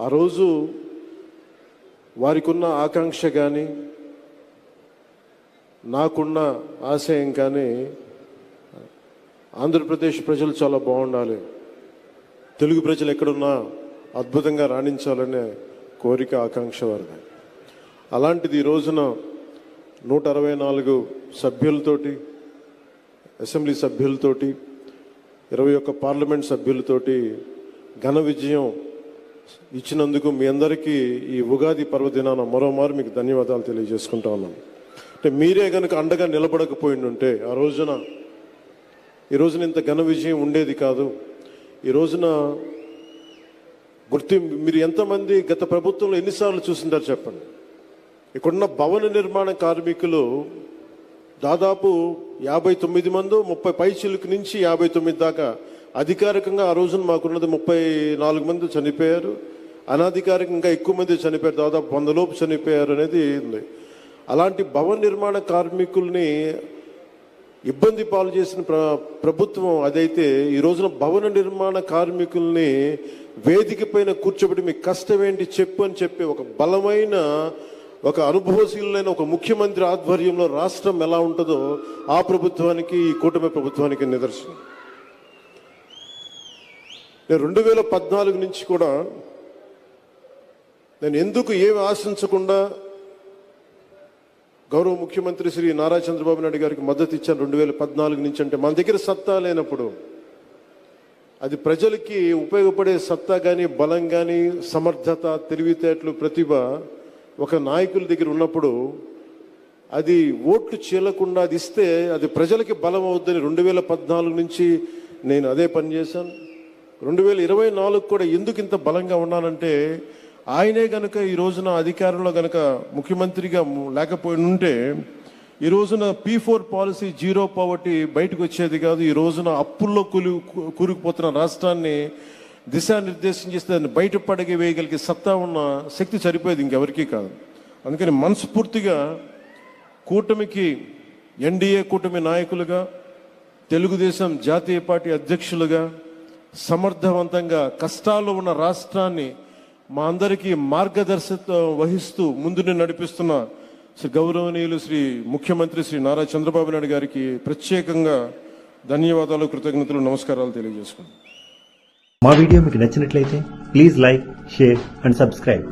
ఆ రోజు వారికి ఉన్న ఆకాంక్ష కానీ నాకున్న ఆశయం కానీ ఆంధ్రప్రదేశ్ ప్రజలు చాలా బాగుండాలి. తెలుగు ప్రజలు ఎక్కడున్నా అద్భుతంగా రాణించాలనే కోరిక ఆకాంక్ష వారిది. అలాంటిది ఈ రోజున నూట అరవై నాలుగు సభ్యులతోటి అసెంబ్లీ సభ్యులతోటి ఇరవై ఒక్క పార్లమెంట్ సభ్యులతోటి ఘన విజయం ఇచ్చినందుకు మీ అందరికీ ఈ ఉగాది పర్వదినాన మరోమారు మీకు ధన్యవాదాలు తెలియజేసుకుంటా ఉన్నాను. అంటే మీరే కనుక అండగా నిలబడకపోయి ఉంటే ఆ రోజున ఈ రోజున ఇంత ఘన విజయం ఉండేది కాదు. ఈ రోజున గుర్తి మీరు ఎంతమంది గత ప్రభుత్వంలో ఎన్నిసార్లు చూసింటారు చెప్పండి. ఇక్కడున్న భవన నిర్మాణ కార్మికులు దాదాపు యాభై తొమ్మిది మంది ముప్పై పై చిలుకు నుంచి యాభై తొమ్మిది దాకా అధికారికంగా ఆ రోజున మాకున్నది ముప్పై నాలుగు మంది చనిపోయారు. అనధికారికంగా ఎక్కువ మంది చనిపోయారు. దాదాపు వందలోపు చనిపోయారు అనేది ఉంది. అలాంటి భవన నిర్మాణ కార్మికుల్ని ఇబ్బంది పాలు చేసిన ప్ర ప్రభుత్వం అదైతే ఈ రోజున భవన నిర్మాణ కార్మికుల్ని వేదిక పైన కూర్చోబెట్టి మీ కష్టం ఏంటి చెప్పు అని చెప్పి ఒక బలమైన ఒక అనుభవశీలైన ఒక ముఖ్యమంత్రి ఆధ్వర్యంలో రాష్ట్రం ఎలా ఉంటుందో ఆ ప్రభుత్వానికి ఈ కూటమి ప్రభుత్వానికి నిదర్శనం. నేను రెండు వేల పద్నాలుగు నుంచి కూడా నేను ఎందుకు ఏమి ఆశించకుండా గౌరవ ముఖ్యమంత్రి శ్రీ నారా చంద్రబాబు నాయుడు గారికి మద్దతు ఇచ్చాను రెండు వేల పద్నాలుగు నుంచి అంటే మన దగ్గర సత్తా లేనప్పుడు. అది ప్రజలకి ఉపయోగపడే సత్తా కానీ బలం కానీ సమర్థత తెలివితేటలు ప్రతిభ ఒక నాయకుల దగ్గర ఉన్నప్పుడు అది ఓట్లు చీలకుండా అది ఇస్తే అది ప్రజలకి బలం అవుద్దని రెండు వేల పద్నాలుగు నుంచి నేను అదే పని చేశాను. రెండు వేల ఇరవై నాలుగు కూడా ఎందుకు ఇంత బలంగా ఉన్నానంటే ఆయనే గనక ఈ రోజున అధికారంలో గనక ముఖ్యమంత్రిగా లేకపోయి ఉంటే ఈ రోజున P four policy zero poverty బయటకు వచ్చేది కాదు. ఈ రోజున అప్పుల్లో కూలి కూరుకుపోతున్న రాష్ట్రాన్ని దిశానిర్దేశం చేస్తే దాన్ని బయటపడగి వేయగలిగే సత్తా ఉన్న శక్తి సరిపోయేది ఇంకెవరికీ కాదు. అందుకని మనస్ఫూర్తిగా కూటమికి ఎన్డీఏ కూటమి నాయకులుగా తెలుగుదేశం జాతీయ పార్టీ అధ్యక్షులుగా సమర్థవంతంగా కష్టాల్లో ఉన్న రాష్ట్రాన్ని మా అందరికీ మార్గదర్శకత్వం వహిస్తూ ముందుని నడిపిస్తున్న శ్రీ గౌరవనీయులు శ్రీ ముఖ్యమంత్రి శ్రీ నారా చంద్రబాబు నాయుడు గారికి ప్రత్యేకంగా ధన్యవాదాలు కృతజ్ఞతలు నమస్కారాలు తెలియజేసుకున్నాను మా వీడియో మీకు నచ్చినట్లయితే please like share and subscribe.